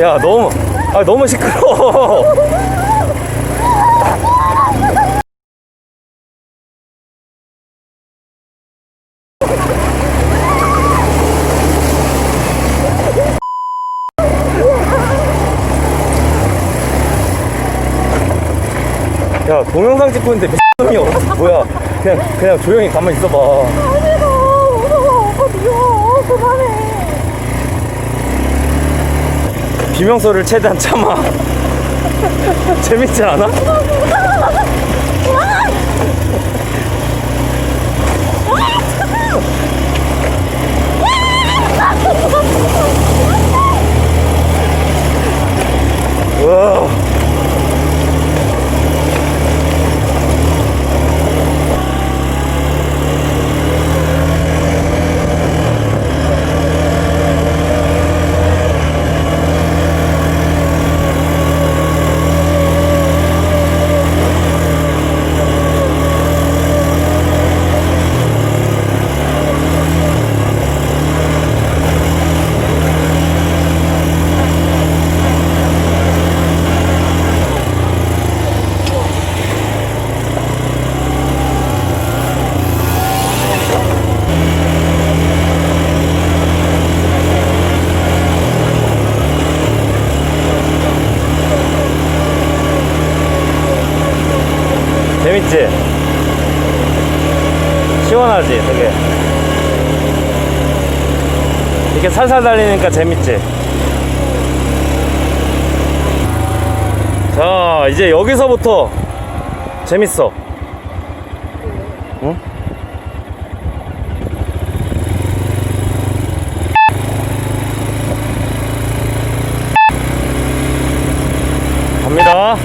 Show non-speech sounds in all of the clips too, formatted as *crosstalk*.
야 너무 아 너무 시끄러워. 야 동영상 찍고 있는데 미친놈이 어디 뭐야? 그냥 그냥 조용히 가만히 있어봐. 아니가 무서워. 오빠 미워. 그만해 비명소리를 최대한 참아 *laughs* 재밌지 않아? 우와. 재밌지? 시원하지, 되게. 이렇게 살살 달리니까 재밌지? 자, 이제 여기서부터 재밌어. 응? 갑니다.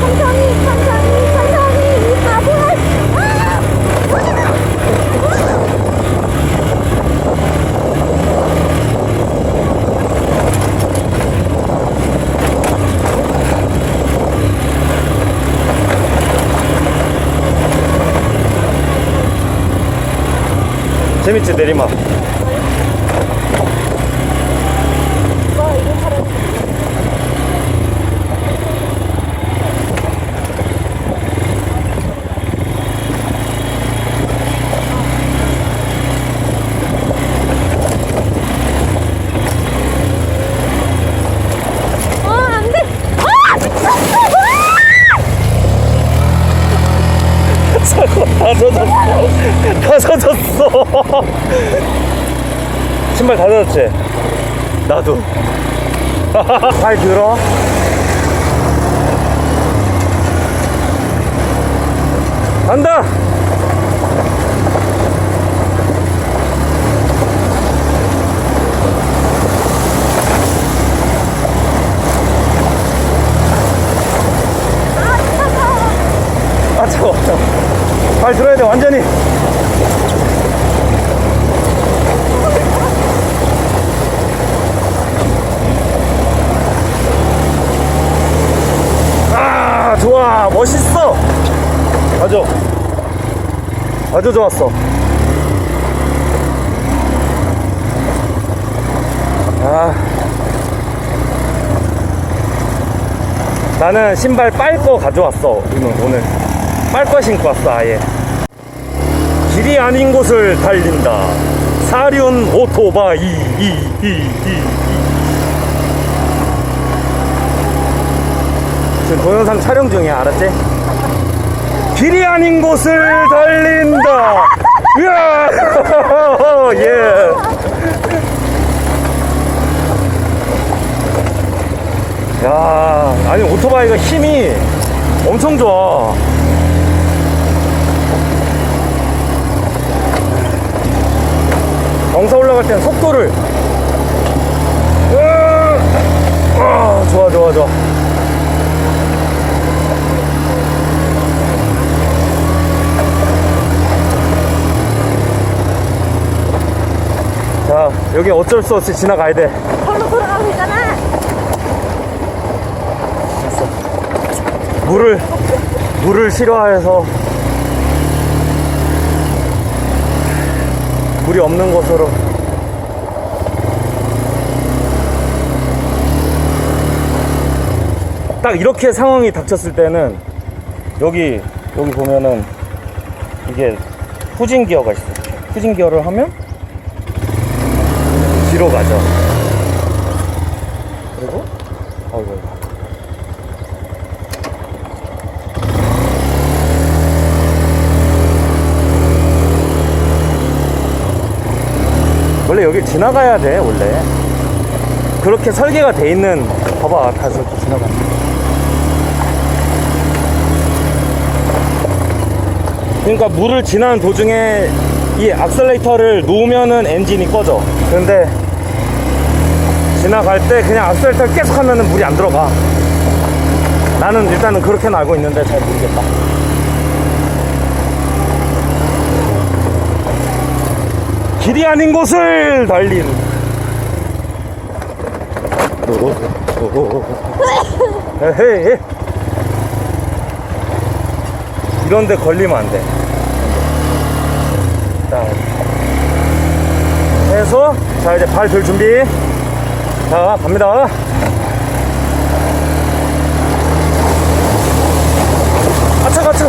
천천히 천천히 천천히 가보라 아! 재밌지, 내리막. 오빠 이거 차려 어 안돼 아 미쳤어 다 젖었어. 다 젖었어. 신발 다 젖었지? 나도. *laughs* 잘 들어. 간다! 아, 차가워. 발 들어야 돼, 완전히. 멋있어. 아주, 아주 좋았어. 아. 나는 신발 빨거 가져왔어, 오늘. 오늘. 빨거 신고 왔어, 아예. 길이 아닌 곳을 달린다. 사륜 오토바이. 이, 이, 이, 지금 동영상 촬영 중이야, 알았지? 길이 아닌 곳을 달린다. 이야! *laughs* 예. 야, 아니 오토바이가 힘이 엄청 좋아. 경사 올라갈 때는 속도를 으아! 아, 좋아 좋아 좋아 아, 여기 어쩔 수 없이 지나가야 돼. 걸로 돌아가고 있잖아. 물을, 물을 싫어해서 물이 없는 곳으로. 딱 이렇게 상황이 닥쳤을 때는 여기, 여기 보면은 이게 후진 기어가 있어. 후진 기어를 하면 뒤로 가죠. 그리고 어이구. 원래 여기 지나가야 돼 원래 그렇게 설계가 돼 있는 봐봐 다 저렇게 지나가 그러니까 물을 지나는 도중에 이 악셀레이터를 놓으면은 엔진이 꺼져. 근데 지나갈 때 그냥 악셀레이터를 계속 하면은 물이 안 들어가. 나는 일단은 그렇게는 알고 있는데 잘 모르겠다. 길이 아닌 곳을 달린. *laughs* 이런데 걸리면 안돼 자 해서 자 이제 발 들 준비 자 갑니다 아차 아차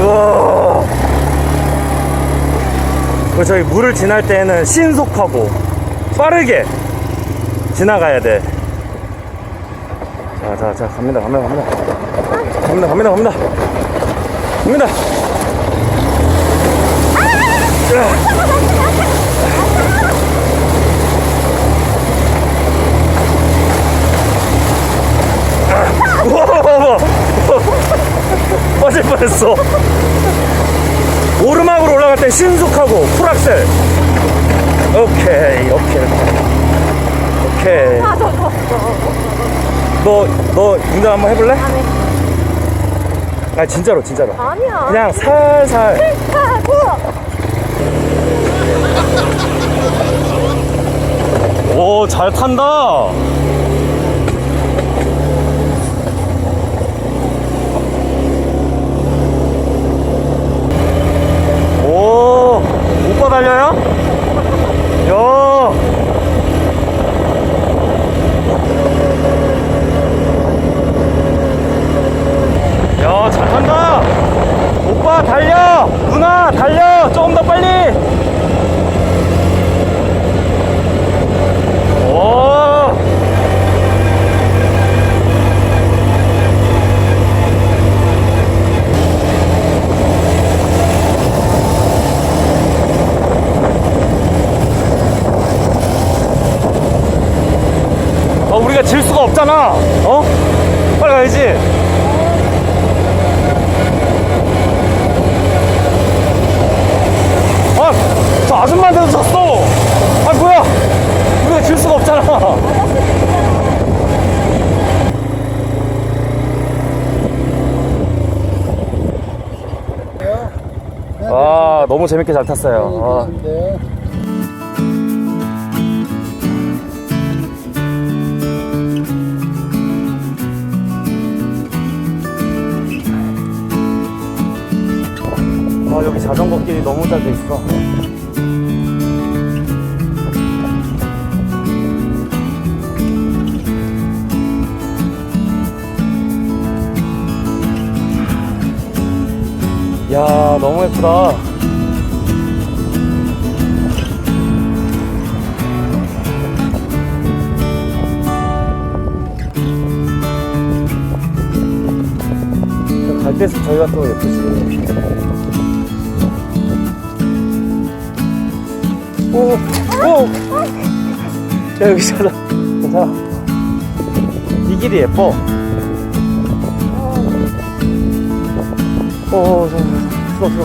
우와. 그 저희 물을 지날 때는 신속하고 빠르게 지나가야 돼. 자, 자, 자, 갑니다, 갑니다, 갑니다. 갑니다, 갑니다, 갑니다. 갑니다. 우와. 빠질 뻔했어. 오르막으로 올라갈 때 신속하고 풀악셀. 오케이, 오케이, 오케이. 컸어. 너, 너 운전 한번 해볼래? 안 해. 아, 진짜로, 진짜로. 아니야. 그냥 살살. 오, 잘 탄다. 오, 오빠 달려요? 야. 야, 잘 탄다. 오빠 달려. 누나 달려. 조금 더 빨리. 오! 어, 우리가 질 수가 없잖아. 어? 빨리 가야지. 아, 저 아줌마한테도 졌어. 아, 뭐야? 우리가 질 수가 없잖아. 아, 너무 재밌게 잘 탔어요. 아. 아, 여기 자전거 길이 너무 잘 돼 있어. 야, 너무 예쁘다. 갈대숲 저희가 또 예쁘지. 오, 오! 야, 여기 찾아. 괜찮아. 이 길이 예뻐. 오, 오, 저, 저, 들어, 들어.